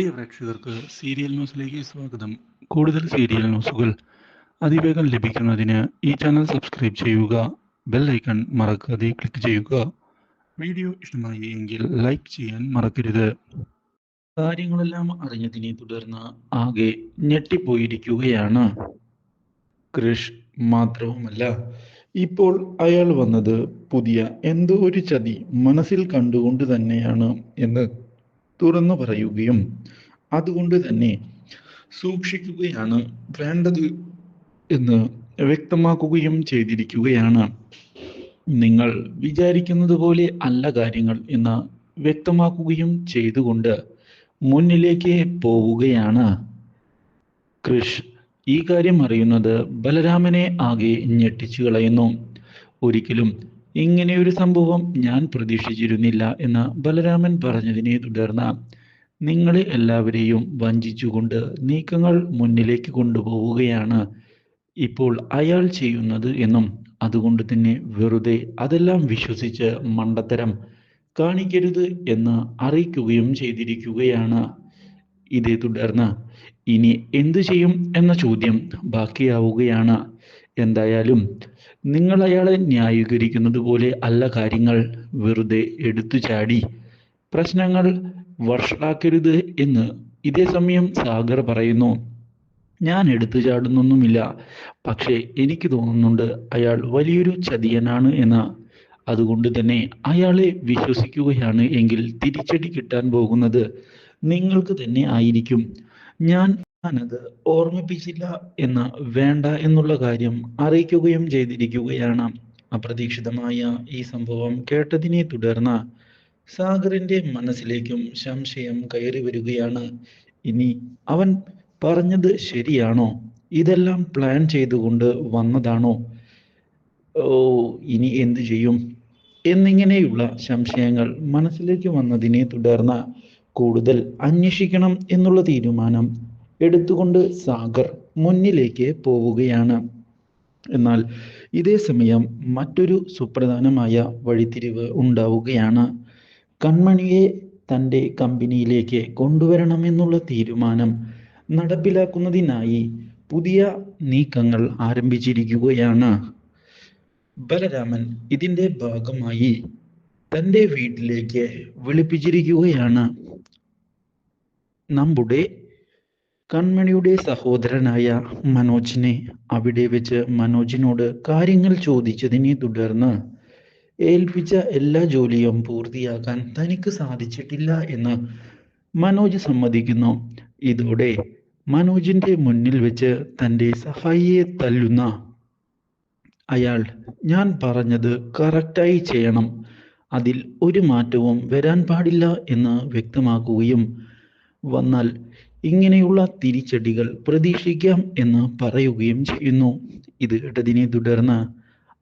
പ്രിയ പ്രേക്ഷകർക്ക് സീരിയൽ ന്യൂസിലേക്ക് സ്വാഗതം. കൂടുതൽ സീരിയൽ ന്യൂസുകൾ അതിവേഗം ലഭിക്കുന്നതിന് ഈ ചാനൽ സബ്സ്ക്രൈബ് ചെയ്യുക ബെൽ ഐക്കൺ മറക്കാതെ ക്ലിക്ക് ചെയ്യുക. വീഡിയോ ഇഷ്ടമായി എങ്കിൽ ലൈക്ക് ചെയ്യാൻ മറക്കരുത്. കാര്യങ്ങളെല്ലാം അറിഞ്ഞതിനെ തുടർന്ന് ആകെ ഞെട്ടിപ്പോയിരിക്കുകയാണ്. കൃഷ് മാത്രവുമല്ല ഇപ്പോൾ അയാൾ വന്നത് പുതിയ എന്തോ ഒരു ചതി മനസ്സിൽ കണ്ടുകൊണ്ട് തന്നെയാണ് എന്ന്. തുറന്നു പറയുകയും അതുകൊണ്ട് തന്നെ സൂക്ഷിക്കുകയാണ് വേണ്ടത് എന്ന് വ്യക്തമാക്കുകയും ചെയ്തിരിക്കുകയാണ്. നിങ്ങൾ വിചാരിക്കുന്നത് പോലെ അല്ല കാര്യങ്ങൾ എന്ന് വ്യക്തമാക്കുകയും ചെയ്തുകൊണ്ട് മുന്നിലേക്ക് പോവുകയാണ്. കൃഷ് ഈ കാര്യം അറിയുന്നത് ബലരാമനെ ആകെ ഞെട്ടിച്ചു കളയുന്നു. ഒരിക്കലും ഇങ്ങനെയൊരു സംഭവം ഞാൻ പ്രതീക്ഷിച്ചിരുന്നില്ല എന്ന് ബലരാമൻ പറഞ്ഞതിനെ തുടർന്ന് നിങ്ങളെ എല്ലാവരെയും വഞ്ചിച്ചുകൊണ്ട് നീക്കങ്ങൾ മുന്നിലേക്ക് കൊണ്ടുപോവുകയാണ് ഇപ്പോൾ അയാൾ ചെയ്യുന്നത് എന്നും അതുകൊണ്ട് തന്നെ വെറുതെ അതെല്ലാം വിശ്വസിച്ച് മണ്ടത്തരം കാണിക്കരുത് എന്ന് അറിയിക്കുകയും ചെയ്തിരിക്കുകയാണ്. ഇതേ തുടർന്ന് ഇനി എന്തു ചെയ്യും എന്ന ചോദ്യം ബാക്കിയാവുകയാണ്. എന്തായാലും നിങ്ങൾ അയാളെ ന്യായീകരിക്കുന്നത് പോലെ അല്ല കാര്യങ്ങൾ വെറുതെ എടുത്തു ചാടി. പ്രശ്നങ്ങൾ വഷളാക്കരുത് എന്ന് ഇതേ സമയം സാഗർ പറയുന്നു. ഞാൻ എടുത്തു ചാടുന്നൊന്നുമില്ല. പക്ഷേ എനിക്ക് തോന്നുന്നുണ്ട് അയാൾ വലിയൊരു ചതിയനാണ് എന്ന. അതുകൊണ്ട് തന്നെ അയാളെ വിശ്വസിക്കുകയാണ് എങ്കിൽ തിരിച്ചടി കിട്ടാൻ പോകുന്നത് നിങ്ങൾക്ക് തന്നെ ആയിരിക്കും. ഞാൻ ഞാനത് ഓർമ്മിപ്പിച്ചില്ല എന്ന വേണ്ട എന്നുള്ള കാര്യം അറിയിക്കുകയും ചെയ്തിരിക്കുകയാണ്. അപ്രതീക്ഷിതമായ ഈ സംഭവം കേട്ടതിനെ തുടർന്ന് സാഗറിന്റെ മനസ്സിലേക്കും സംശയം കയറി വരികയാണ്. ഇനി അവൻ പറഞ്ഞത് ശരിയാണോ? ഇതെല്ലാം പ്ലാൻ ചെയ്തുകൊണ്ട് വന്നതാണോ? ഓ ഇനി എന്തു ചെയ്യും? എന്നിങ്ങനെയുള്ള സംശയങ്ങൾ മനസ്സിലേക്ക് വന്നതിനെ തുടർന്ന് കൂടുതൽ അന്വേഷിക്കണം എന്നുള്ള തീരുമാനം എടുത്തുകൊണ്ട് സാഗർ മുന്നിലേക്ക് പോവുകയാണ്. എന്നാൽ ഇതേ സമയം മറ്റൊരു സുപ്രധാനമായ വഴിത്തിരിവ് ഉണ്ടാവുകയാണ്. കൺമണിയെ തന്റെ കമ്പനിയിലേക്ക് കൊണ്ടുവരണമെന്നുള്ള തീരുമാനം നടപ്പിലാക്കുന്നതിനായി പുതിയ നീക്കങ്ങൾ ആരംഭിച്ചിരിക്കുകയാണ്. ബലരാമൻ ഇതിന്റെ ഭാഗമായി തന്റെ വീട്ടിലേക്ക് വിളിപ്പിച്ചിരിക്കുകയാണ്. നമ്മുടെ കൺമണിയുടെ സഹോദരനായ മനോജിനെ അവിടെ വെച്ച് മനോജിനോട് കാര്യങ്ങൾ ചോദിച്ചതിനെ തുടർന്ന് ഏൽപ്പിച്ച എല്ലാ ജോലിയും പൂർത്തിയാക്കാൻ തനിക്ക് സാധിച്ചിട്ടില്ല എന്ന് മനോജ് സമ്മതിക്കുന്നു. ഇതോടെ മനോജിന്റെ മുന്നിൽ വെച്ച് തന്റെ സഹായിയെ തല്ലുന്ന അയാൾ ഞാൻ പറഞ്ഞത് കറക്റ്റായി ചെയ്യണം. അതിൽ ഒരു മാറ്റവും വരാൻ പാടില്ല എന്ന് വ്യക്തമാക്കുകയും വന്നാൽ ഇങ്ങനെയുള്ള തിരിച്ചടികൾ പ്രതീക്ഷിക്കാം എന്ന് പറയുകയും ചെയ്യുന്നു. ഇത് കേട്ടതിനെ തുടർന്ന്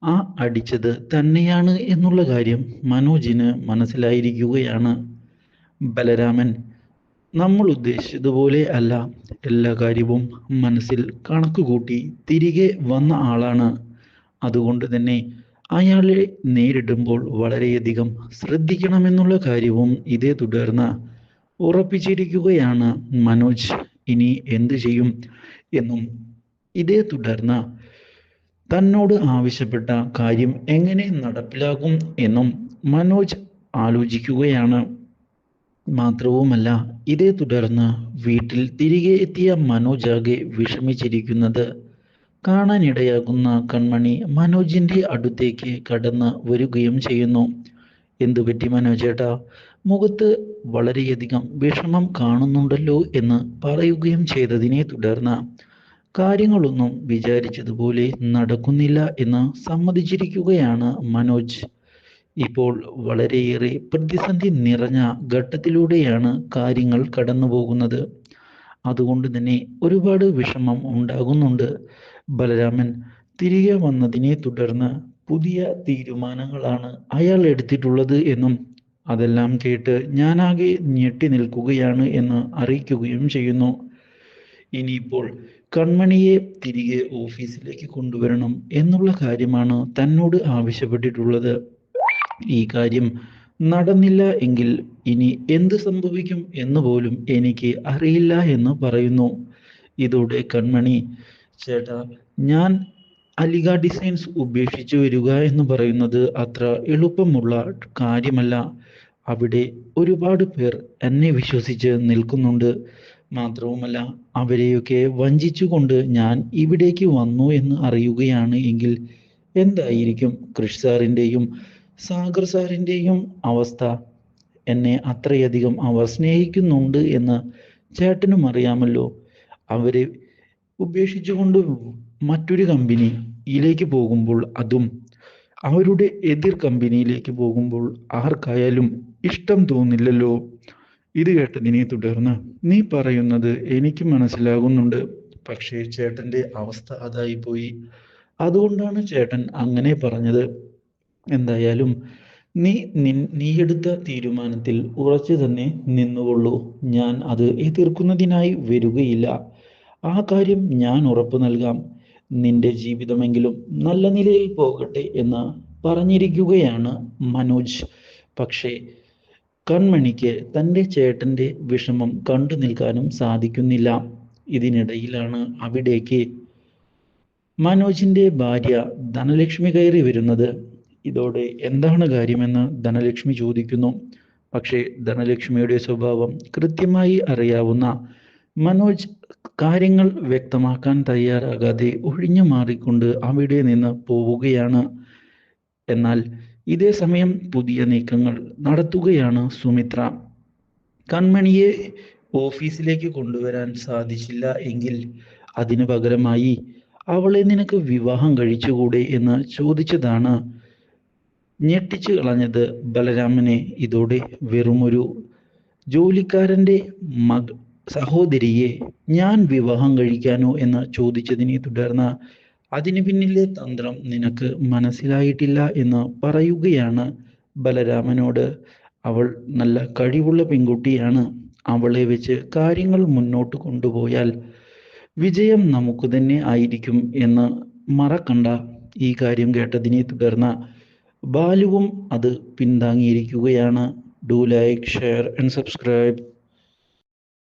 ആ അടിച്ചത് തന്നെയാണ് എന്നുള്ള കാര്യം മനോജിന് മനസ്സിലായിരിക്കുകയാണ്. ബലരാമൻ നമ്മൾ ഉദ്ദേശിച്ചതുപോലെ അല്ല. എല്ലാ കാര്യവും മനസ്സിൽ കണക്കുകൂട്ടി തിരികെ വന്ന ആളാണ്. അതുകൊണ്ട് തന്നെ അയാളെ നേരിടുമ്പോൾ വളരെയധികം ശ്രദ്ധിക്കണമെന്നുള്ള കാര്യവും ഇതേ തുടർന്ന് ഉറപ്പിച്ചിരിക്കുകയാണ് മനോജ്. ഇനി എന്തു ചെയ്യും എന്നും ഇതേ തുടർന്ന് തന്നോട് ആവശ്യപ്പെട്ട കാര്യം എങ്ങനെ നടപ്പിലാകും എന്നും മനോജ് ആലോചിക്കുകയാണ്. മാത്രവുമല്ല ഇതേ തുടർന്ന് വീട്ടിൽ തിരികെ എത്തിയ മനോജ് ആകെ വിഷമിച്ചിരിക്കുന്നത്. കാണാനിടയാകുന്ന കൺമണി മനോജിന്റെ അടുത്തേക്ക് കടന്ന് വരികയും ചെയ്യുന്നു. എന്തുപറ്റി മനോജേട്ടാ മുഖത്ത് വളരെയധികം വിഷമം കാണുന്നുണ്ടല്ലോ എന്ന് പറയുകയും ചെയ്തതിനെ തുടർന്ന് കാര്യങ്ങളൊന്നും വിചാരിച്ചതുപോലെ നടക്കുന്നില്ല എന്ന് സമ്മതിച്ചിരിക്കുകയാണ് മനോജ്. ഇപ്പോൾ വളരെയേറെ പ്രതിസന്ധി നിറഞ്ഞ ഘട്ടത്തിലൂടെയാണ് കാര്യങ്ങൾ കടന്നു പോകുന്നത് അതുകൊണ്ട് തന്നെ ഒരുപാട് വിഷമം ഉണ്ടാകുന്നുണ്ട്. ബലരാമൻ തിരികെ വന്നതിനെ തുടർന്ന് പുതിയ തീരുമാനങ്ങളാണ് അയാൾ എടുത്തിട്ടുള്ളത് എന്നും അതെല്ലാം കേട്ട് ഞാനാകെ ഞെട്ടി നിൽക്കുകയാണ് എന്ന് അറിയിക്കുകയും ചെയ്യുന്നു. ഇനിയിപ്പോൾ കൺമണിയെ തിരികെ ഓഫീസിലേക്ക് കൊണ്ടുവരണം എന്നുള്ള കാര്യമാണ് തന്നോട് ആവശ്യപ്പെട്ടിട്ടുള്ളത്. ഈ കാര്യം നടന്നില്ല എങ്കിൽ ഇനി എന്ത് സംഭവിക്കും എന്ന് പോലും എനിക്ക് അറിയില്ല എന്ന് പറയുന്നു. ഇതോടെ കൺമണി ചേട്ടാ ഞാൻ അലിഗ ഡിസൈൻസ് ഉപേക്ഷിച്ച് വരിക എന്ന് പറയുന്നത് അത്ര എളുപ്പമുള്ള കാര്യമല്ല. അവിടെ ഒരുപാട് പേർ എന്നെ വിശ്വസിച്ച് നിൽക്കുന്നുണ്ട്. മാത്രവുമല്ല അവരെയൊക്കെ വഞ്ചിച്ചുകൊണ്ട് ഞാൻ ഇവിടേക്ക് വന്നു എന്ന് അറിയുകയാണ് എങ്കിൽ എന്തായിരിക്കും കൃഷ് സാറിന്റെയും സാഗർ സാറിന്റെയും അവസ്ഥ? എന്നെ അത്രയധികം അവർ സ്നേഹിക്കുന്നുണ്ട് എന്ന് ചേട്ടനും അറിയാമല്ലോ. അവരെ ഉപേക്ഷിച്ചുകൊണ്ട് മറ്റൊരു കമ്പനിയിലേക്ക് പോകുമ്പോൾ അതും അവരുടെ എതിർ കമ്പനിയിലേക്ക് പോകുമ്പോൾ ആർക്കായാലും ഇഷ്ടം തോന്നില്ലല്ലോ. ഇത് കേട്ടതിനെ തുടർന്ന് നീ പറയുന്നത് എനിക്ക് മനസ്സിലാകുന്നുണ്ട്. പക്ഷേ ചേട്ടന്റെ അവസ്ഥ അതായി പോയി. അതുകൊണ്ടാണ് ചേട്ടൻ അങ്ങനെ പറഞ്ഞത്. എന്തായാലും നീ നീ എടുത്ത തീരുമാനത്തിൽ ഉറച്ചു തന്നെ നിന്നുകൊള്ളൂ. ഞാൻ അത് എതിർക്കുന്നതിനായി വരികയില്ല. ആ കാര്യം ഞാൻ ഉറപ്പു നൽകാം. നിന്റെ ജീവിതമെങ്കിലും നല്ല നിലയിൽ പോകട്ടെ എന്ന് പറഞ്ഞിരിക്കുകയാണ് മനോജ്. പക്ഷേ കൺമണിക്ക് തന്റെ ചേട്ടന്റെ വിഷമം കണ്ടു നിൽക്കാനും സാധിക്കുന്നില്ല. ഇതിനിടയിലാണ് അവിടേക്ക് മനോജിന്റെ ഭാര്യ ധനലക്ഷ്മി കയറി വരുന്നത്. ഇതോടെ എന്താണ് കാര്യമെന്ന് ധനലക്ഷ്മി ചോദിക്കുന്നു. പക്ഷേ ധനലക്ഷ്മിയുടെ സ്വഭാവം കൃത്യമായി അറിയാവുന്ന മനോജ് കാര്യങ്ങൾ വ്യക്തമാക്കാൻ തയ്യാറാകാതെ ഒഴിഞ്ഞു മാറിക്കൊണ്ട് അവിടെ നിന്ന് പോവുകയാണ്. എന്നാൽ ഇതേ സമയം പുതിയ നീക്കങ്ങൾ നടത്തുകയാണ് സുമിത്ര. കൺമണിയെ ഓഫീസിലേക്ക് കൊണ്ടുവരാൻ സാധിച്ചില്ല എങ്കിൽ അതിനു പകരമായി അവളെ നിനക്ക് വിവാഹം കഴിച്ചുകൂടെ എന്ന് ചോദിച്ചതാണ്. ഞെട്ടിച്ചു കളഞ്ഞത് ബലരാമനെ. ഇതോടെ വെറുമൊരു ജോലിക്കാരന്റെ മക സഹോദരിയെ ഞാൻ വിവാഹം കഴിക്കാനോ എന്ന് ചോദിച്ചതിനെ തുടർന്ന് അതിനു പിന്നിലെ തന്ത്രം നിനക്ക് മനസ്സിലായിട്ടില്ല എന്ന് പറയുകയാണ് ബലരാമനോട്. അവൾ നല്ല കഴിവുള്ള പെൺകുട്ടിയാണ്. അവളെ വെച്ച് കാര്യങ്ങൾ മുന്നോട്ട് കൊണ്ടുപോയാൽ വിജയം നമുക്ക് തന്നെ ആയിരിക്കും എന്ന് മറക്കണ്ട. ഈ കാര്യം കേട്ടതിനെ തുടർന്ന് ബാലുവും അത് പിന്താങ്ങിയിരിക്കുകയാണ്. Do like share and subscribe